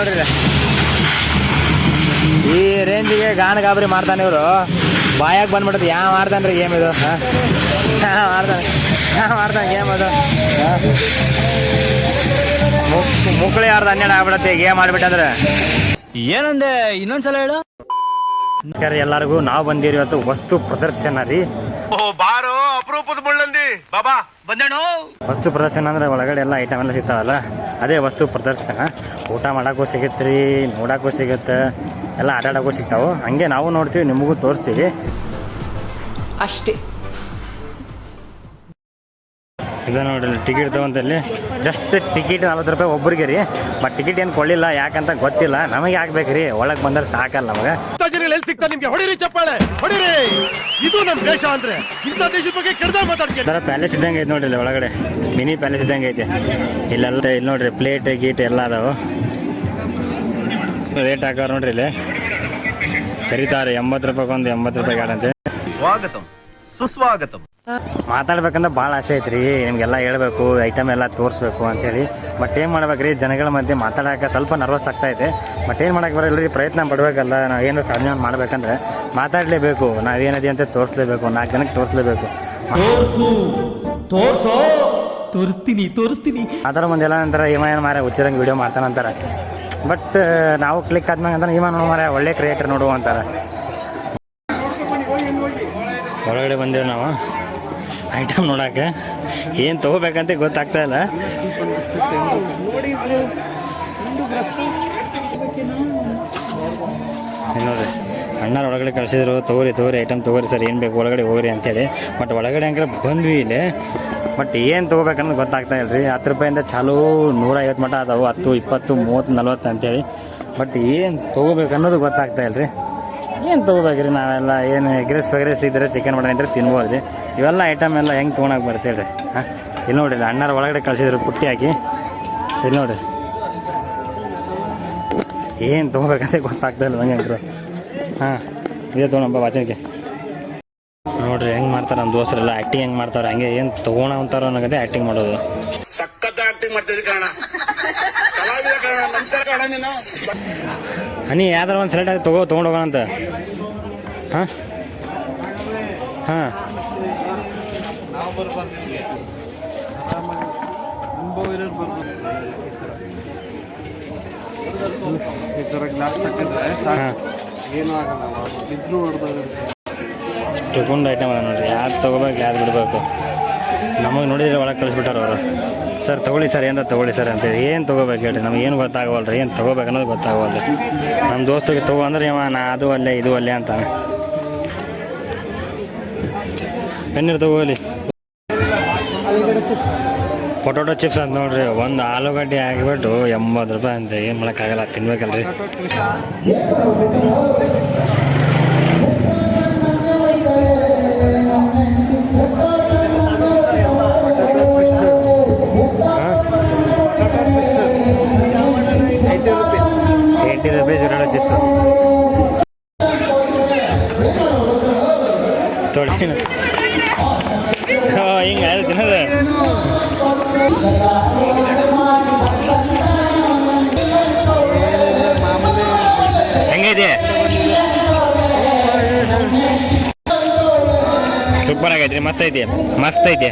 ನೋಡ್ರಿ. ಈ ರೇಂಜಿಗೆ ಗಾನ ಗಾಬರಿ ಮಾಡ್ತಾನೆ ಇವರು. ಬಾಯಾಗ ಯಾವ ಯಾ ಮಾಡ್ತಾನ್ರಿ ಗೇಮ್ ಇದು ಹಾ? ಮಾಡ್ತಾನೆ ಯಾ ಮಾಡ್ತಾನೆ ಗೇಮ್ ಅದು. ಮುಕ್ಳು ಯಾರ್ದ ಹನ್ನೆರಡು ಆಗ್ಬಿಡತ್ತೆ ಗೇಮ್ ಆಡ್ಬಿಟ್ಟಂದ್ರೆ. ಏನಂದೆ ಇನ್ನೊಂದ್ಸಲ ಹೇಳು. ನಮಸ್ಕಾರ ಎಲ್ಲರಿಗೂ. ನಾವು ಬಂದಿರಿ ಇವತ್ತು ವಸ್ತು ಪ್ರದರ್ಶನ ರೀ. ಓ ಬಾರೋ. ಅಪರೂಪದ ಮುಳ್ಳಂದಿ. ಬಾಬಾ ಬಂದಣ್ಣ. ವಸ್ತು ಪ್ರದರ್ಶನ ಅಂದ್ರೆ ಒಳಗಡೆ ಎಲ್ಲ ಐಟಮ್ ಎಲ್ಲ ಸಿಗ್ತಾವಲ್ಲ? ಅದೇ ವಸ್ತು ಪ್ರದರ್ಶನ. ಊಟ ಮಾಡಕ್ಕೂ ಸಿಗುತ್ತೆ ರೀ ನೋಡೋಕ್ಕೂ ಸಿಗುತ್ತೆ ಎಲ್ಲ ಆಟ ಆಡೋಕ್ಕೂ ಸಿಗ್ತಾವೆ. ಹಂಗೆ ನಾವು ನೋಡ್ತೀವಿ ನಿಮಗೂ ತೋರಿಸ್ತೀವಿ. ಅಷ್ಟೇ. ಇದು ನೋಡ್ರಿ ಟಿಕೆಟ್ ತಗೊಂತಲ್ಲಿ ಜಸ್ಟ್ ಟಿಕೆಟ್ ನಲ್ವತ್ತು ರೂಪಾಯಿ ಒಬ್ಬರಿಗೆ ರೀ. ಬಟ್ ಟಿಕೆಟ್ ಏನು ಕೊಡಲಿಲ್ಲ ಯಾಕಂತ ಗೊತ್ತಿಲ್ಲ. ನಮಗೆ ಹಾಕ್ಬೇಕು ರೀ ಒಳಗೆ ಬಂದ್ರೆ ಸಾಕಲ್ಲ ನಮಗೆ. ಸಿಗ್ತಾ ನಿಮ್ಗೆ ಹೊಡಿರಿ ಚಪ್ಪಾಳೆ ಹೊಡಿರಿ. ಇದು ನಮ್ ದೇಶ ಅಂದ್ರೆ ಇಂಥ ದೇಶದ ಬಗ್ಗೆ ಕೆಡ್ದ ಮಾತಾಡ್ತೀನಿ. ಒಂಥರ ಪ್ಯಾಲೇಸ್ ಇದ್ದಂಗೆ ಐತೆ ನೋಡ್ರಿ ಇಲ್ಲಿ ಒಳಗಡೆ. ಮಿನಿ ಪ್ಯಾಲೇಸ್ ಇದ್ದಂಗೆ ಐತೆ. ಇಲ್ಲೆಲ್ಲ ಇಲ್ಲಿ ನೋಡ್ರಿ ಪ್ಲೇಟ್ ಗೀಟ್ ಎಲ್ಲ ಅದಾವ. ರೇಟ್ ಹಾಕಾರ ನೋಡ್ರಿ ಇಲ್ಲಿ. ಕರೀತಾರೆ ಎಂಬತ್ತು ರೂಪಾಯಿ ಒಂದು ಎಂಬತ್ತು ರೂಪಾಯಿ ಗಾಡಂತೆ ಸ್ವಾಗತಂ. ಸುಸ್ವಾಗತಂ. ಮಾತಾಡ್ಬೇಕಂದ್ರೆ ಭಾಳ ಆಸೆ ಐತ್ರಿ. ನಿಮ್ಗೆಲ್ಲ ಹೇಳ್ಬೇಕು ಐಟಮ್ ಎಲ್ಲ ತೋರಿಸ್ಬೇಕು ಅಂತೇಳಿ. ಬಟ್ ಏನು ಮಾಡ್ಬೇಕ್ರಿ? ಜನಗಳ ಮಧ್ಯೆ ಮಾತಾಡೋಕೆ ಸ್ವಲ್ಪ ನರ್ವಸ್ ಆಗ್ತಾ ಇದೆ. ಬಟ್ ಏನು ಮಾಡಕ್ಕೆ ಬರಲ್ಲ ರೀ ಪ್ರಯತ್ನ ಪಡಬೇಕಲ್ಲ. ನಾವು ಏನು ಸಾಧನೆ ಮಾಡ್ಬೇಕಂದ್ರೆ ಮಾತಾಡಲೇಬೇಕು. ನಾವೇನದಿ ಅಂತ ತೋರಿಸ್ಲೇಬೇಕು ನಾಲ್ಕು ಜನಕ್ಕೆ ತೋರಿಸ್ಲೇಬೇಕು. ತೋರ್ಸು. ತೋರಿಸೋ. ತೋರಿಸ್ತೀನಿ ತೋರಿಸ್ತೀನಿ. ಅದರ ಮುಂದೆ ಎಲ್ಲ ನಂತರ ಇಮಾನ್ ಮಾರ ಹುಚ್ಚಿರಂಗೆ ವಿಡಿಯೋ ಮಾಡ್ತಾನಂತಾರೆ. ಬಟ್ ನಾವು ಕ್ಲಿಕ್ ಆದ್ಮೇಲೆ ಅಂದ್ರೆ ಇಮಾನ್ ಮಾರ ಒಳ್ಳೆ ಕ್ರಿಯೇಟರ್ ನೋಡು ಅಂತಾರೆ. ಹೊರಗಡೆ ಬಂದೇವೆ ನಾವು. ಐಟಮ್ ನೋಡಕ್ಕೆ. ಏನು ತೊಗೋಬೇಕಂತ ಗೊತ್ತಾಗ್ತಾ ಇಲ್ಲ. ನೋಡ್ರಿ, ಅಣ್ಣಾರು ಒಳಗಡೆ ಕಳಿಸಿದ್ರು, ತಗೋರಿ ತಗೋರಿ ಐಟಮ್ ತಗೋರಿ ಸರ್, ಏನು ಬೇಕು ಒಳಗಡೆ ಹೋಗ್ರಿ ಅಂತೇಳಿ. ಬಟ್ ಒಳಗಡೆ ಹಂಗೆ ಬಂದ್ವಿ ಇಲ್ಲಿ. ಬಟ್ ಏನು ತೊಗೋಬೇಕನ್ನೋದು ಗೊತ್ತಾಗ್ತಾ ಇಲ್ಲ ರೀ ಹತ್ತು ರೂಪಾಯಿಂದ ಚಾಲೂ ನೂರೈವತ್ತು ಮಟ ಅದಾವು, ಹತ್ತು, ಇಪ್ಪತ್ತು, ಮೂವತ್ತು, ನಲ್ವತ್ತು ಅಂತೇಳಿ. ಬಟ್ ಏನು ತೊಗೋಬೇಕನ್ನೋದು ಗೊತ್ತಾಗ್ತಾ ಇಲ್ಲ ರೀ ಏನು ತೊಗೋಬೇಕ್ರಿ ನಾವೆಲ್ಲ? ಏನು ಎಗ್ರೆಸ್ ಫೆಗ್ರೆಸ್ ಇದ್ದರೆ ಚಿಕನ್ ಮಟನ್ ಇದ್ದರೆ ತಿನ್ಬೋದು ರೀ ಇವೆಲ್ಲ ಐಟಮ್ ಎಲ್ಲ ಹೆಂಗೆ ತೊಗೊಳಕ್ಕೆ ಬರ್ತೇಳಿ ರೀ ಹಾಂ? ಇಲ್ಲಿ ನೋಡಿರಿ ಅಣ್ಣರ ಒಳಗಡೆ ಕಳಿಸಿದ್ರು, ಪುಟ್ಟಿ ಹಾಕಿ. ಇಲ್ಲಿ ನೋಡಿರಿ. ಏನು ತೊಗೋಬೇಕಂತ ಗೊತ್ತಾಗ್ತಾ ಇಲ್ಲ ನಂಗೆ ಅಂಕರು ಹಾಂ, ಇದೇ ತೊಗೊಳಪ್ಪ ವಾಚನಕ್ಕೆ. ನೋಡ್ರಿ, ಹೆಂಗೆ ಮಾಡ್ತಾರೆ ನಮ್ಮ ದೋಸ್ತರೆಲ್ಲ? ಆ್ಯಕ್ಟಿಂಗ್ ಹೆಂಗೆ ಮಾಡ್ತಾರೆ ಹಂಗೆ ಏನು ತೊಗೋಣ ಅಂತಾರೋ ಅನ್ನೋದೇ ಆ್ಯಕ್ಟಿಂಗ್ ಮಾಡೋದು. ಸಖತ್ ಆಕ್ಟಿಂಗ್ ಮಾಡ್ತಿದ್ದೆ ಕಾರಣ ಕಲಾವಿದ ನಮಸ್ಕಾರ ಕಾರಣ ನೀನು. ಹನಿ ಯಾವ್ದಾರ ಒಂದು ಸೆಲೆಕ್ಟ್ ಆಗಿ ತಗೋ, ತೊಗೊಂಡು ಹೋಗೋಣ ಅಂತ. ಹಾಂ? ಹಾಂ. ತಗೊಂಡು ಐಟಮ್ ನೋಡ್ರಿ. ಯಾರು ತಗೋಬೇಕು ಯಾರು ಬಿಡ್ಬೇಕು? ನಮಗೆ ನೋಡಿದ್ರೆ ಒಳಗೆ ಕಳಿಸ್ಬಿಟ್ಟಾರ ಅವರು. ಸರ್, ತೊಗೊಳ್ಳಿ ಸರ್, ಏನಾರ ತೊಗೊಳ್ಳಿ ಸರ್ ಅಂತೇಳಿ. ಏನು ತೊಗೋಬೇಕು ಹೇಳ್ರಿ, ನಮ್ಗೆ ಏನು ಗೊತ್ತಾಗವಲ್ರಿ, ಏನು ತೊಗೋಬೇಕು ಅನ್ನೋದು ಗೊತ್ತಾಗವಲ್ಲ ನಮ್ಮ ದೋಸ್ತಿಗೆ ತೊಗೋ ಅಂದ್ರೆ ಇವ ನಾ ಅದು ಅಲ್ಲೇ, ಇದು ಅಲ್ಲೇ ಅಂತ ಪೆನ್ನೀರು ತಗೋಲಿ ಪೊಟೊಟೊ ಚಿಪ್ಸ್ ಅಂತ ನೋಡ್ರಿ, ಒಂದು ಆಲೂಗಡ್ಡೆ ಆಗಿಬಿಟ್ಟು ಎಂಬತ್ತು ರೂಪಾಯಿ ಅಂತ, ಏನು ಮಾಡೋಕ್ಕಾಗಲ್ಲ, ತಿನ್ಬೇಕಲ್ರಿ. ಹೆಂಗೈತೆ ಸೂಪರ್ ಆಗೈತ್ರಿ ಮಸ್ತ್ ಐತಿ ಮಸ್ತ್ ಐತಿ.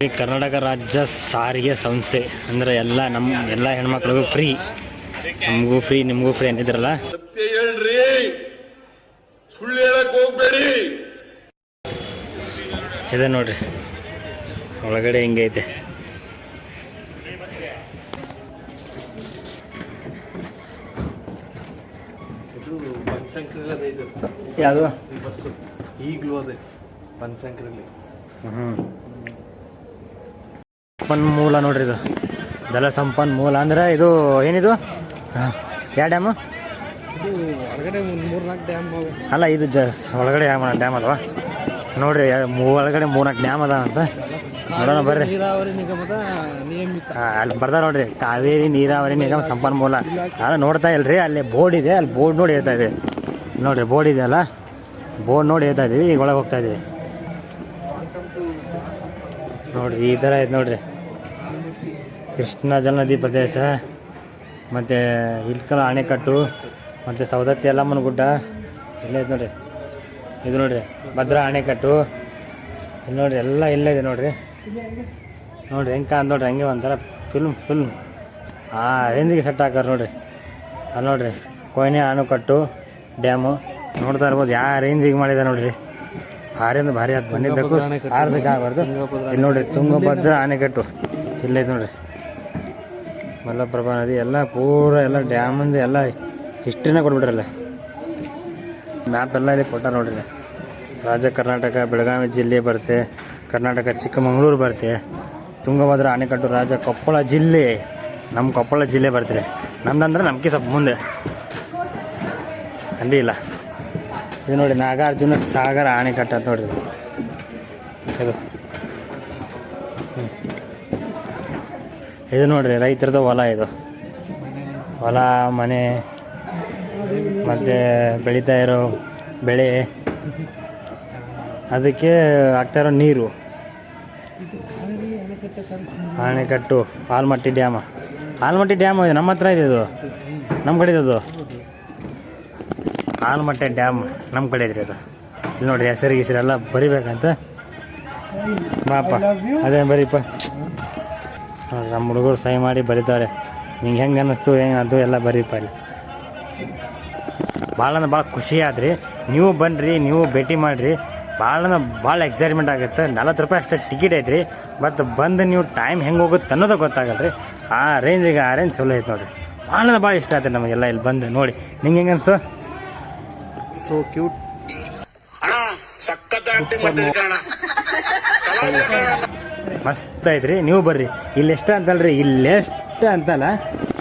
ಕರ್ನಾಟಕ ರಾಜ್ಯ ಸಾರಿಗೆ ಸಂಸ್ಥೆ ಅಂದ್ರೆ ಎಲ್ಲ ನಮ್ಮ ಎಲ್ಲ ಹೆಣ್ಮಕ್ಳಿಗೂ ಫ್ರೀ ನಮಗೂ ಫ್ರೀ ನಿಮಗೂ ಫ್ರೀ ಅಂತಿದ್ರಲ್ಲ ಸತ್ಯ ಹೇಳ್ರಿ. ಸುಳ್ಳು ಹೇಳಕ್ ಹೋಗ್ಬೇಡಿ. ಇದೆ ನೋಡ್ರಿ ಒಳಗಡೆ ಹಿಂಗೈತೆ. ಯಾವುದು? ಈಗಲೂ ಅದೇ ಪಂಚಂಕ್ರಲ್ಲಿ. ಹ್ಞೂ ಸಂಪನ್ಮೂಲ ನೋಡ್ರಿ ಇದು. ಜಲ ಸಂಪನ್ಮೂಲ. ಅಂದ್ರೆ ಇದು ಏನಿದು? ಯಾವ ಡ್ಯಾಮು? ಇದು ಹೊರಗಡೆ ಮೂರು ನಾಲ್ಕು ಡ್ಯಾಮ್ ಅಲ್ಲ ಇದು ಜ ಒಳಗಡೆ ಯಾವ ಡ್ಯಾಮ್ ಅಲ್ವಾ ನೋಡ್ರಿ ಮೂ ಒಳಗಡೆ ಮೂರ್ನಾಲ್ಕು ಡ್ಯಾಮ್ ಅದ ಅಂತ. ನೋಡೋಣ ಬರ್ರಿ. ಅಲ್ಲಿ ಬರ್ದ ನೋಡ್ರಿ ಕಾವೇರಿ ನೀರಾವರಿ ನಿಗಮ ಸಂಪನ್ಮೂಲ. ನಾನು ನೋಡ್ತಾ ಇಲ್ರಿ ಅಲ್ಲಿ ಬೋರ್ಡ್ ಇದೆ ಅಲ್ಲಿ ಬೋರ್ಡ್ ನೋಡಿ ಹೇಳ್ತಾ ಇದೆ ನೋಡ್ರಿ ಬೋರ್ಡ್ ಇದೆ ಅಲ್ಲ? ಬೋರ್ಡ್ ನೋಡಿ ಹೇಳ್ತಾ ಇದೀವಿ ಈಗ ಒಳಗೆ ಹೋಗ್ತಾ ಇದೀವಿ. ನೋಡ್ರಿ ಈ ಥರ ಇದೆ ನೋಡ್ರಿ. ಕೃಷ್ಣ ಜಲನದಿ ಪ್ರದೇಶ ಮತ್ತು ಇಲ್ಕಲ ಅಣೆಕಟ್ಟು ಮತ್ತು ಸೌದತ್ತಿ ಯಲ್ಲಮ್ಮನ ಗುಡ್ಡ. ಇಲ್ಲೇ ಐತೆ ನೋಡ್ರಿ. ಇದು ನೋಡ್ರಿ ಭದ್ರಾ ಅಣೆಕಟ್ಟು. ಇಲ್ಲಿ ನೋಡ್ರಿ ಎಲ್ಲ ಇಲ್ಲೇ ಇದೆ ನೋಡ್ರಿ. ನೋಡ್ರಿ ಹೆಂಗೆ ಕಾಣ್ ನೋಡ್ರಿ ಹಂಗೆ ಒಂಥರ ಫಿಲ್ಮ್ ಫಿಲ್ಮ್ ಆ ರೇಂಜಿಗೆ ಸೆಟ್ ಹಾಕಾರ ನೋಡ್ರಿ. ಅಲ್ಲಿ ನೋಡ್ರಿ ಕೊಯ್ನೆ ಅಣೆಕಟ್ಟು ಡ್ಯಾಮು ನೋಡ್ತಾ ಇರ್ಬೋದು ಯಾವ ರೇಂಜಿಗೆ ಮಾಡಿದೆ ನೋಡ್ರಿ. ಹಾರಿಂದ ಭಾರಿ ಅದು ಬಂದಿದ್ದಕ್ಕೂ ಆಗಬಾರ್ದು. ಇಲ್ಲಿ ನೋಡ್ರಿ ತುಂಗಭದ್ರಾ ಅಣೆಕಟ್ಟು. ಇಲ್ಲೈತೆ ನೋಡ್ರಿ. ಮಲ್ಲಪ್ರಭಾ ನದಿ ಎಲ್ಲ ಪೂರ ಎಲ್ಲ ಡ್ಯಾಮಿಂದ ಎಲ್ಲ ಹಿಸ್ಟ್ರಿನೇ ಕೊಟ್ಬಿಟ್ರಲ್ಲ. ಮ್ಯಾಪ್ ಎಲ್ಲ ಇಲ್ಲಿ ಕೊಟ್ಟ ನೋಡ್ರಿ ರಾಜ ಕರ್ನಾಟಕ, ಬೆಳಗಾವಿ ಜಿಲ್ಲೆ ಬರುತ್ತೆ ಕರ್ನಾಟಕ ಚಿಕ್ಕಮಗಳೂರು ಬರುತ್ತೆ ತುಂಗಭದ್ರ ಅಣೆಕಟ್ಟು ರಾಜ ಕೊಪ್ಪಳ ಜಿಲ್ಲೆ ನಮ್ಮ ಕೊಪ್ಪಳ ಜಿಲ್ಲೆ ಬರ್ತೀರಿ ನಮ್ದಂದ್ರೆ ನಮ್ಗೆ ಸ್ವಲ್ಪ ಮುಂದೆ. ಅಂದಿ ಇಲ್ಲ. ಇದು ನೋಡಿ ನಾಗಾರ್ಜುನ ಸಾಗರ ಅಣೆಕಟ್ಟು ಅಂತ ನೋಡ್ರಿ ಇದು. ಇದು ನೋಡಿರಿ ರೈತರದ ಹೊಲ ಇದು. ಹೊಲ, ಮನೆ. ಮತ್ತು ಬೆಳೀತಾ ಇರೋ ಬೆಳೆ. ಅದಕ್ಕೆ ಆಗ್ತಾ ಇರೋ ನೀರು. ಆಣೆಕಟ್ಟು ಆಲ್ಮಟ್ಟಿ ಡ್ಯಾಮ. ಆಲ್ಮಟ್ಟಿ ಡ್ಯಾಮ್ ಇದೆ, ನಮ್ಮ ಹತ್ರ ಇದೆ ಇದು ನಮ್ಮ ಕಡೆ ಇದೆ ಅದು. ಆಲ್ಮಟ್ಟೆ ಡ್ಯಾಮ್ ನಮ್ಮ ಕಡೆ ಇದ್ರಿ ಅದು. ಇಲ್ಲಿ ನೋಡ್ರಿ, ಹೆಸರು ಗಿಸರು ಎಲ್ಲ ಬರಿಬೇಕಂತ. ಬಾಪ, ಅದೇ ಬರೀಪ. ನಮ್ಮ ಹುಡುಗರು ಸಹಿ ಮಾಡಿ ಬರೀತಾರೆ. ನಿಂಗೆ ಹೆಂಗೆ ಅನ್ನಿಸ್ತು, ಹೆಂಗೆ ಅದು ಎಲ್ಲ ಬರೀಪ್ಪ ಇಲ್ಲಿ ಭಾಳ ಅಂದ್ರೆ ಭಾಳ ಖುಷಿ ಆದ್ರಿ. ನೀವು ಬನ್ನಿರಿ ನೀವು ಭೇಟಿ ಮಾಡಿರಿ. ಭಾಳ ಅಂದ್ರೆ ಭಾಳ ಎಕ್ಸೈಟ್ಮೆಂಟ್ ಆಗುತ್ತೆ. ನಲ್ವತ್ತು ರೂಪಾಯಿ ಅಷ್ಟೇ ಟಿಕೆಟ್ ಐತ್ರಿ. ಮತ್ತು ಬಂದು ನೀವು ಟೈಮ್ ಹೆಂಗೆ ಹೋಗುತ್ತೆ ಅನ್ನೋದು ಗೊತ್ತಾಗಲ್ಲ ರೀ ಆ ರೇಂಜಿಗೆ ಆ ರೇಂಜ್ ಚಲೋ ಐತೆ ನೋಡಿರಿ. ಭಾಳ ಅಂದ್ರೆ ಭಾಳ ಇಷ್ಟ ಆಯ್ತು ನಮಗೆಲ್ಲ ಇಲ್ಲಿ ಬಂದು ನೋಡಿ. ನಿಂಗೆ ಹೆಂಗೆ ಅನ್ಸು? ಸೊ ಕ್ಯೂಟ್ ಮಸ್ತ್ ಐತ್ರಿ. ನೀವು ಬರ್ರಿ. ಇಲ್ಲಿ ಎಷ್ಟು ಅಂತಲ್ರಿ. ಇಲ್ಲೆಷ್ಟ ಅಂತಲ್ಲ.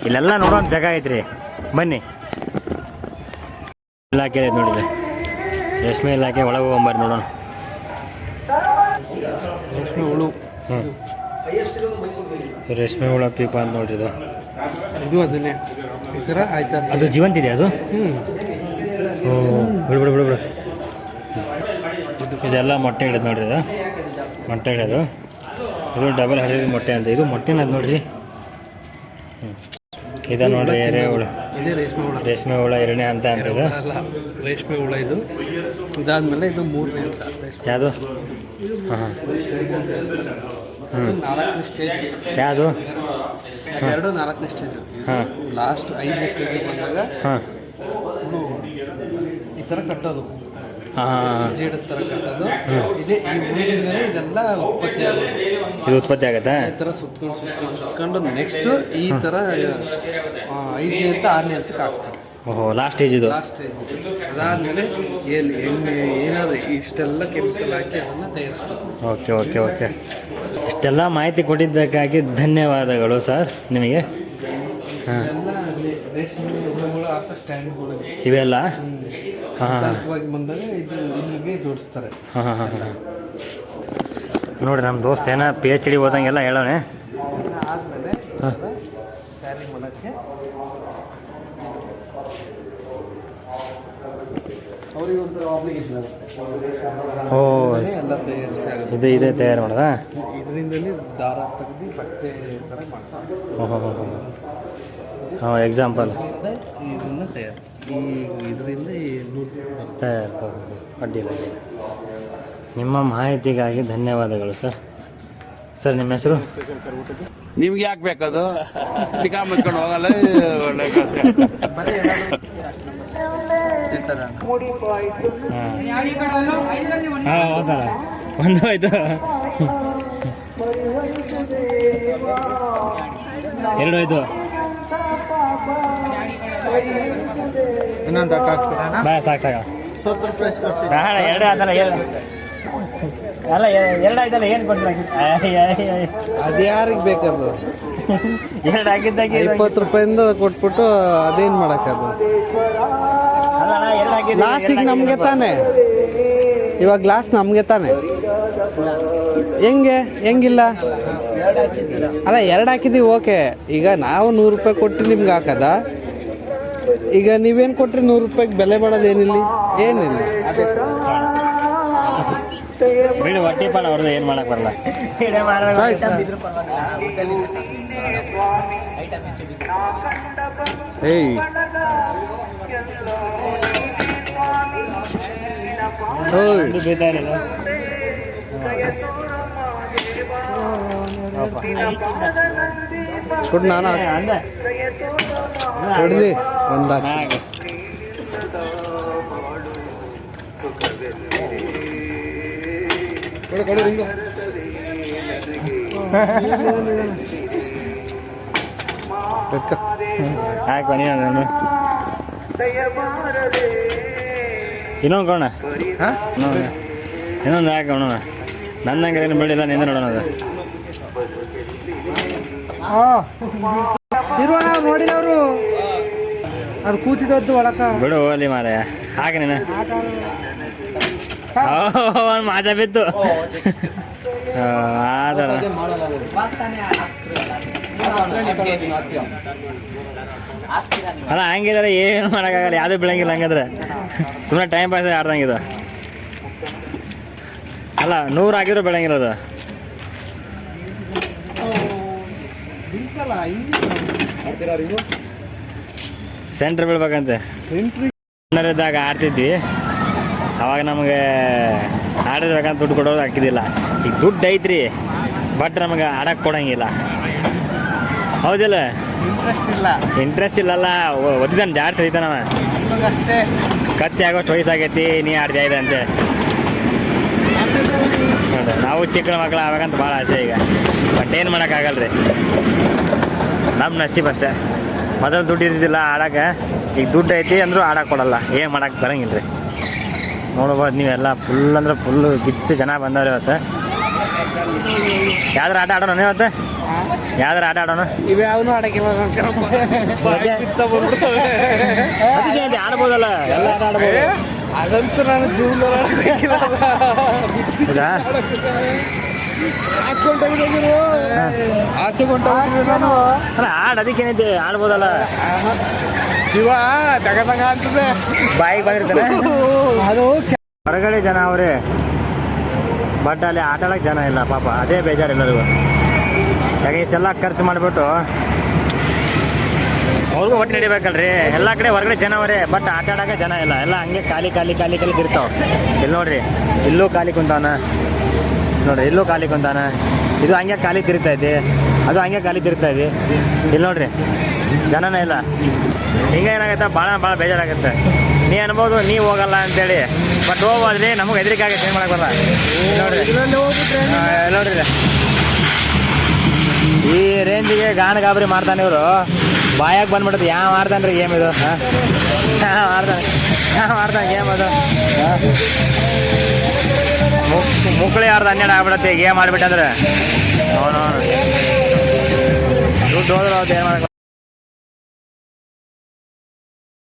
ಇಲ್ಲೆಲ್ಲ ನೋಡೋ ಜಾಗ ಐತ್ರಿ. ಬನ್ನಿ. ಇಲಾಖೆ ಇದೆ ನೋಡಿರಿ ರೇಷ್ಮೆ ಇಲಾಖೆ ಒಳಗೆ ಹೋಗಂಬಾರಿ ನೋಡೋಣ. ರೇಷ್ಮೆ ಹುಳು. ಹ್ಞೂ ರೇಷ್ಮೆ ಹುಳ ಪೀಪ ಅಂತ ನೋಡ್ರಿ ಇದು ಅದನ್ನೇ. ಈ ಥರ ಆಯ್ತಾ? ಅದು ಜೀವಂತ ಇದೆ ಅದು? ಹ್ಞೂ ಬಿಡು ಬಿಡು ಬಿಡು ಬಿಡು. ಇದೆಲ್ಲ ಮೊಟ್ಟೆ ಹಿಡಿದು ನೋಡ್ರಿ ಇದು. ಮೊಟ್ಟೆ ಹಿಡಿಯೋದು. ಇದು ಡಬಲ್ ಹರಿದ ಮೊಟ್ಟೆ ಅಂತ. ಇದು ಮೊಟ್ಟೆನ ಅದು ನೋಡ್ರಿ. ಹ್ಞೂ ಇದು ನೋಡ್ರಿ ಎರೆಹುಳ ಇದೇ ರೇಷ್ಮೆ ಹುಳ. ರೇಷ್ಮೆ ಹುಳ ಎರಡನೇ ಹಂತ ಅಂತ ಇದು. ಅಲ್ಲ ರೇಷ್ಮೆ ಹುಳ ಇದು. ಇದಾದ್ಮೇಲೆ ಇದು ಮೂರನೇ ಹಂತ. ರೇಷ್ಮೆ ಯಾವುದು ಹಾಂ ಹ್ಞೂ ನಾಲ್ಕನೇ ಸ್ಟೇಜ್ ಯಾವುದು? ಎರಡು ನಾಲ್ಕನೇ ಸ್ಟೇಜ್ ಹಾಂ. ಲಾಸ್ಟ್ ಐದನೇ ಸ್ಟೇಜ್ ಬಂದಾಗ ಹಾಂ. ಈ ಥರ ಕಟ್ಟೋದು. ಜೇಡದ ಥರ ಕಟ್ಟೋದು. ಇದೇ ಈ ಹುಳಿದಿಂದಲೇ ಇದೆಲ್ಲ ಉತ್ಪತ್ತಿ ಆಗುತ್ತೆ. ಇದು ಉತ್ಪತ್ತಿ ಆಗುತ್ತಾ? ಈ ಥರ ಸುತ್ಕೊಂಡು ಸುತ್ಕೊಂಡು ಸುತ್ಕೊಂಡು ನೆಕ್ಸ್ಟ್ ಈ ಥರ ಆ, ಐದನೇ ಅಂತ ಆರನೇ ಹಂತಕ್ಕೆ ಆಗ್ತದೆ. ಓಹೋ ಲಾಸ್ಟ್ ಸ್ಟೇಜ್ ಇದು. ಲಾಸ್ಟ್ ಸ್ಟೇಜ್ ಅದಾದಮೇಲೆ ಎಲ್ಲಿ ಎಣ್ಣೆ ಏನಾದರೂ ಇಷ್ಟೆಲ್ಲ ಕೆಮಿಕಲ್ ಹಾಕಿ ಅದನ್ನು ತಯಾರಿಸ್ಬೇಕು. ಓಕೆ ಓಕೆ ಓಕೆ ಇಷ್ಟೆಲ್ಲ ಮಾಹಿತಿ ಕೊಟ್ಟಿದ್ದಕ್ಕಾಗಿ ಧನ್ಯವಾದಗಳು ಸರ್ ನಿಮಗೆ. ಹಾಂ ಇವೆಲ್ಲ? ಹಾಂ ಹಾಂ. ಹಂತವಾಗಿ ಬಂದಾಗ ಇದು ಇಲ್ಲಿಗೆ ಜೋಡಿಸ್ತಾರೆ. ಹಾಂ ಹಾಂ ಹಾಂ ಹಾಂ. ನೋಡಿರಿ ನಮ್ಮ ದೋಸ್ತ ಏನ ಪಿ ಎಚ್ ಡಿ ಓದಂಗೆಲ್ಲ ಹೇಳೋಣ ಆದಮೇಲೆ ಸ್ಯಾರಿ ಮಾಡೋಕ್ಕೆ ಓ ಇದು ಇದೇ ತಯಾರು ಮಾಡೋದಾ? ಇದರಿಂದಲೇ ದಾರ ತೆಗೆದು ಬಟ್ಟೆ ಥರ ಮಾಡ್ತಾರೆ. ಓಹೋ ಹೋ ಹೋ. ಹಾಂ ಎಕ್ಸಾಂಪಲ್ ಇದನ್ನ ತಯಾರು ಈ ಇದರಿಂದ ಈ ನೂರು ಬರುತ್ತೆ ತಯಾರು ಅಡ್ಡಿಲ್ಲ. ಅಡ್ಡಿಲ್ಲ ನಿಮ್ಮ ಮಾಹಿತಿಗಾಗಿ ಧನ್ಯವಾದಗಳು ಸರ್. ಸರ್ ನಿಮ್ಮ ಹೆಸರು? ನಿಮ್ಗೆ ಯಾಕೆ ಬೇಕದು? ತಿಕಾ ಮಾಡ್ಕೊಂಡು ಹೋಗಲ್ಲ ಹಾಂ ಹಾಂ ಹೌದಲ್ಲ ಒಂದು ಆಯ್ತು. ಎರಡು ಆಯ್ತು. ಇನ್ನೊಂದು ಬಾ ಸಾಕು ಸಾಕು. ಸತ್ತರ ಪ್ರೈಸ್ ಕೊಡ್ತೀನಿ ಬೇಡ ಎರಡು ಆದಲ್ಲ ಏನು ಅಲ್ಲ ಎರಡು ಆಯ್ತಲ್ಲ ಏನು ಕೊಟ್ಟರೆ ಅದು ಯಾರಿಗೆ ಬೇಕದು ಎರಡು ಆಗಿದ್ದಾಗೆ ಇಪ್ಪತ್ತು ರೂಪಾಯಿಂದ ಕೊಟ್ಬಿಟ್ಟು ಅದೇನ್ ಮಾಡೋಕ್ಕದು ಗ್ಲಾಸಿಗೆ ನಮ್ಗೆ ತಾನೆ ಇವಾಗ ಗ್ಲಾಸ್ ನಮಗೆ ತಾನೆ ಹೆಂಗೆ ಹೆಂಗಿಲ್ಲ ಅಲ್ಲ ಎರಡು ಹಾಕಿದೀವಿ ಓಕೆ. ಈಗ ನಾವು ನೂರು ರೂಪಾಯಿ ಕೊಟ್ಟು ನಿಮ್ಗೆ ಹಾಕದ? ಈಗ ನೀವೇನು ಕೊಟ್ರಿ ನೂರು ರೂಪಾಯಿಗೆ ಬೆಲೆ ಮಾಡೋದು ಏನಿಲ್ಲ? ಏನಿಲ್ಲ? ಬಿಡು ಹೊಟ್ಟಿ ಪಾಡ ಅವ್ರದ್ದು ಏನು ಮಾಡಕ್ ಬರಲ್ಲ. ಏಯ್. ಕೊಡು ನಾನು ಹೊಡ್ದಿ ಒಂದು ಹಾಕಿ. ನೀನು ಇನ್ನೊಂದು ಕೋಣ ಹಾಂ? ಇನ್ನೊಂದು ಯಾಕೆ ಹಾಕು ನನ್ನ ಹಂಗೆ ಏನು ಬೆಳಿಲ್ಲ ನಿಂದ ನೋಡೋಣ ಅದು. ಇರುವಣ ನೋಡಿಲ್ಲ ಅವರು ಅದು ಕೂತಿದ್ದದ್ದು ಒಳಕ. ಬಿಡು ಹೋಗಲಿ ಮಾರ ಹಾಗೆ ನೀನು. ಮಾಜಾ ಬಿತ್ತು ಆದರ ಅಲ್ಲ ಹಂಗಿದಾರೆ ಏನು ಮಾಡೋಕ್ಕಾಗಲ್ಲ. ಯಾವುದೂ ಬೆಳಂಗಿಲ್ಲ ಹಂಗಂದ್ರೆ. ಸುಮ್ಮನೆ ಟೈಮ್ ಪಾಸ್ ಆಡ್ದಂಗಿದು ಅಲ್ಲ ನೂರು ಆಗಿದ್ರು ಬೆಳಂಗಿಲ್ಲ ಅದು ಸೆಂಟ್ರ್ ಬೀಳ್ಬೇಕಂತೆ. ಸೆಂಟ್ರಿ ಇದ್ದಾಗ ಆಡ್ತಿದ್ವಿ. ಅವಾಗ ನಮಗೆ ಆಡಿರ್ಬೇಕಂತ ದುಡ್ಡು ಕೊಡೋದು ಹಾಕಿದ್ದಿಲ್ಲ. ಈಗ ದುಡ್ಡು ಐತ್ರಿ. ಬಟ್ ನಮಗೆ ಆಡಕ್ಕೆ ಕೊಡಂಗಿಲ್ಲ. ಹೌದಿಲ್ಲ? ಇಂಟ್ರೆಸ್ಟ್ ಇಲ್ಲ. ಇಂಟ್ರೆಸ್ಟ್ ಇಲ್ಲಲ್ಲ ಒದ್ದಿದ್ದಾನೆ ಜಾಡ್ಸಿ ಹೋಯ್ತಾನವ ಅಷ್ಟೇ ಕತ್ತಿ ಆಗೋಷ್ಟು ವಯಸ್ಸಾಗೈತಿ ನೀ ಆಡ್ತಾ ಇದೆ ಅಂತೆ ನೋಡು ನಾವು ಚಿಕ್ಕ ಮಕ್ಕಳು ಆಗ್ಬೇಕಂತ ಭಾಳ ಆಸೆ ಈಗ. ಬಟ್ ಏನು ಮಾಡೋಕ್ಕಾಗಲ್ರಿ? ನಮ್ಮ ನಸೀಬ್ ಅಷ್ಟೇ. ಮೊದಲು ದುಡ್ಡು ಇದ್ದಿದ್ದಿಲ್ಲ ಆಡೋಕೆ. ಈಗ ದುಡ್ಡು ಐತಿ ಅಂದರೂ ಆಡೋಕೆ ಕೊಡಲ್ಲ. ಏನು ಮಾಡೋಕ್ಕೆ ಬರಂಗಿಲ್ಲ ರೀ ನೋಡ್ಬೋದು ನೀವೆಲ್ಲ ಫುಲ್ ಅಂದ್ರೆ ಫುಲ್ಲು ಗಿಚ್ಚು ಜನ ಬಂದವ್ರಿ ಇವತ್ತು. ಯಾವ್ದಾರು ಆಟ ಆಡೋಣ ಇವತ್ತು? ಯಾವ್ದಾರು ಆಟ ಆಡೋಣ? ಇವ್ಯಾವನು ಆಡಕ್ಕಿಲ್ಲ ಅದಕ್ಕೆ ಅಂತೆ ಆಡ್ಬೋದಲ್ಲ. ಎಲ್ಲ ಆಟ ಆಡ್ಬೋದು. ಅದಂತೂ ನಾನು ಹೌದಾ? ಹಾಚ್ಕೊಂಡೋಗಿದ್ರು ಆಚೆ ನಾನು. ಅಲ್ಲ ಅದಕ್ಕೇನೈತಿ ಆಡ್ಬೋದಲ್ಲ? ಇವ ತಗ ತಗ ಅಂತದೆ. ಬಾಯಿಗೆ ಬಂದಿರ್ತಾನೆ. ಅದು ಹೊರಗಡೆ ಜನ ಅವರೇ. ಬಟ್ ಅಲ್ಲಿ ಆಟ ಆಡಕ್ಕೆ ಜನ ಇಲ್ಲ ಪಾಪ. ಅದೇ ಬೇಜಾರು ಎಲ್ಲರಿಗೂ. ಯಾಕೆ ಇಷ್ಟೆಲ್ಲ ಖರ್ಚು ಮಾಡಿಬಿಟ್ಟು ಅವ್ರಿಗೂ ಒಟ್ಟು ನಡಿಬೇಕಲ್ರಿ. ಎಲ್ಲ ಕಡೆ ಹೊರಗಡೆ ಜನ ಬಟ್ ಆಟ ಜನ ಇಲ್ಲ. ಎಲ್ಲ ಹಂಗೆ ಖಾಲಿ ಖಾಲಿ ಖಾಲಿ ಖಾಲಿ ಇರ್ತಾವೆ ಇಲ್ಲಿ ನೋಡ್ರಿ, ಇಲ್ಲೂ ಖಾಲಿ ಕುಂತಾನ. ನೋಡ್ರಿ, ಇಲ್ಲೂ ಖಾಲಿ ಕುಂತಾನ. ಇದು ಹಂಗೆ ಖಾಲಿ ತಿರುಗ್ತೈತಿ ಅದು ಹಂಗೆ ಖಾಲಿ ತಿರುಗ್ತೈತಿ ಇಲ್ಲಿ ನೋಡ್ರಿ, ಜನನೇ ಇಲ್ಲ. ಹಿಂಗೆ ಏನಾಗುತ್ತೆ? ಭಾಳ ಭಾಳ ಬೇಜಾರಾಗುತ್ತೆ. ನೀ ಅನ್ಬೋದು, ನೀ ಹೋಗಲ್ಲ ಅಂತೇಳಿ. ಬಟ್ ಹೋಗ್ಬೋದ್ರಿ ನಮಗೆ ಹೆದರಿಕೆ ಆಗುತ್ತೆ, ಏನು ಮಾಡಕ್ಕೆ ಬರಲ್ಲ. ನೋಡ್ರಿ. ನೋಡ್ರಿ. ಇದು. ಈ ರೇಂಜಿಗೆ ಗಾನ ಗಾಬರಿ ಮಾಡ್ತಾನೆ ಇವರು. ಬಾಯಾಗ ಬಂದ್ಬಿಡುತ್ತೆ ಯಾವ ಮಾಡ್ತಾನ್ರಿ ಗೇಮ್ ಇದು, ಹಾಂ? ಮಾಡ್ತಾನೆ ಮಾಡ್ತಾನೆ ಗೇಮ್ ಅದು? ಮುಕ್ಳಿ ಯಾರ್ದು ಹನ್ನೆರಡು ಆಗ್ಬಿಡತ್ತೆ, ಗೇಮ್ ಆಡ್ಬಿಟ್ಟಂದ್ರೆ. ದುಡ್ಡು ಹೋದ್ರೆ ಅವ್ರು ಏನು ಮಾಡಕ್ಕೆ